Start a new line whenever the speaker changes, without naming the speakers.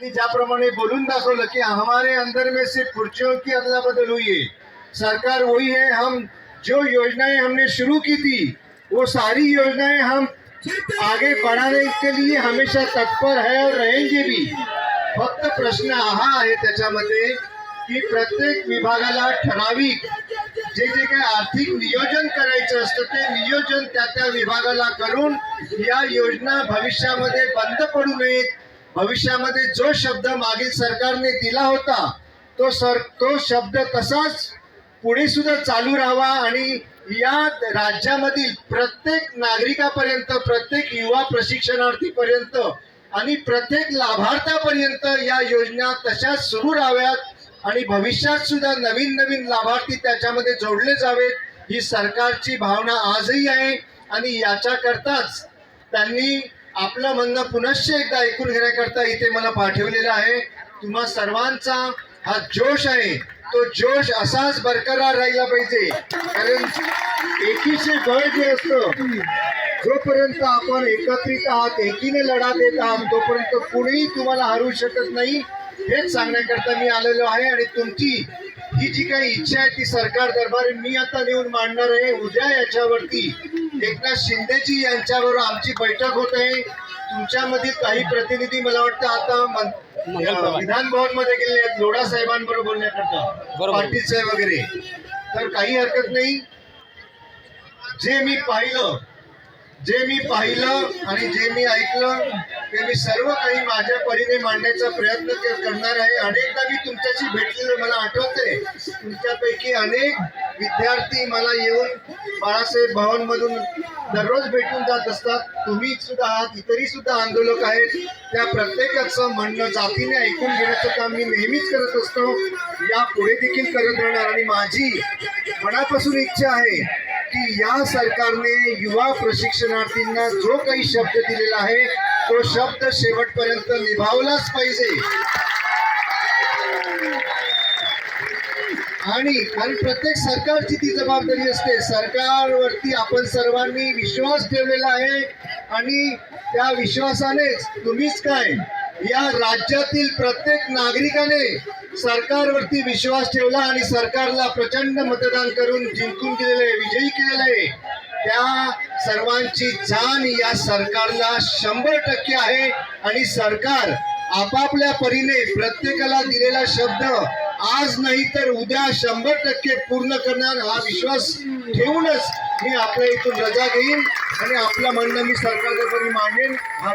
त्यांनी ज्याप्रमाणे बोलून दाखवलं की हमारे अंदर में सिर्फ कुर्सियों की अदला बदल हुई है। सरकार वही है हम जो योजनाएं हमने शुरू की थी वो सारी योजनाएं हम आगे बढ़ाने के लिए हमेशा तत्पर है और रहेंगे भी। फक्त प्रश्न हा आहे त्याच्यामध्ये की प्रत्येक विभागाला ठराविक जे जे काही आर्थिक नियोजन करायचं असतं ते नियोजन त्या त्या विभागाला करून या योजना भविष्यामध्ये बंद पडू नयेत भविष्यामध्ये जो शब्द मागील सरकारने दिला होता तो सर तो शब्द तसाच पुढे सुद्धा चालू राहावा आणि या राज्यामधील प्रत्येक नागरिकापर्यंत प्रत्येक युवा प्रशिक्षणार्थीपर्यंत आणि प्रत्येक लाभार्थ्यापर्यंत या योजना तशाच सुरू राहाव्यात आणि भविष्यात सुद्धा नवीन नवीन लाभार्थी त्याच्यामध्ये जोडले जावेत ही सरकारची भावना आजही आहे आणि याच्याकरताच त्यांनी आपलं म्हणणं पुनश्च एकदा ऐकून घेण्याकरता इथे मला पाठवलेलं आहे. तुम्हा सर्वांचा हा जोश आहे. तो जोश असाच बरकरार राहिला पाहिजे. कारण एकीचे बळ जे असतं जोपर्यंत आपण एकत्रित आहात एकीने लढा देत आहात तोपर्यंत कुणीही तुम्हाला हरवू शकत नाही. हेच सांगण्याकरता मी आलेलो आहे आणि तुमची ही जी काही इच्छा आहे ती सरकार दरबारी मी आता नेऊन मांडणार आहे. उद्या याच्यावरती एकनाथ शिंदेजी यांच्याबरोबर आमची बैठक होत आहे. तुमच्यामधील काही प्रतिनिधी मला वाटतं आता विधान भवनमध्ये गेले आहेत लोढा साहेबांबरोबर बोलण्याकरता. पाटील साहेब वगैरे. तर काही हरकत नाही. जे मी पाहिलं जे मी पाहिलं आणि जे मी ऐकलं ते मी सर्व काही माझ्या परीने मांडण्याचा प्रयत्न करणार आहे. अनेकदा मी तुमच्याशी भेटलेलं मला आठवते तुमच्यापैकी अनेक विद्यार्थी मला येऊन बाळासाहेब भवन मधून दररोज भेटून जात असतात. तुम्ही सुद्धा आहात इतरही सुद्धा आंदोलक आहेत. त्या प्रत्येकाचं म्हणणं जातीने ऐकून घेण्याचं काम मी नेहमीच करत असतो. या पुढे देखील करत राहणार आणि माझी मनापासून इच्छा आहे की या सरकारने युवा प्रशिक्षणार्थींना जो काही शब्द दिलेला आहे तो शब्द शेवटपर्यंत निभावलाच पाहिजे. आणि आणि प्रत्येक सरकारची ती जबाबदारी असते. सरकारवरती आपण सर्वांनी विश्वास ठेवलेला आहे आणि त्या विश्वासानेच तुम्हीच काय या राज्यातील प्रत्येक नागरिकाने सरकारवरती विश्वास ठेवला आणि सरकारला प्रचंड मतदान करून जिंकून दिलेले विजयी केलेले आहे. त्या सर्वांची जाण या सरकारला शंभर टक्के आहे आणि सरकार आपापल्या परीने प्रत्येकाला दिलेला शब्द आज नाही तर उद्या शंभर टक्के पूर्ण करणार हा विश्वास ठेवूनच मी आपल्या इथून रजा घेईन आणि आपलं म्हणणं मी सरकारच्या मांडेन. हा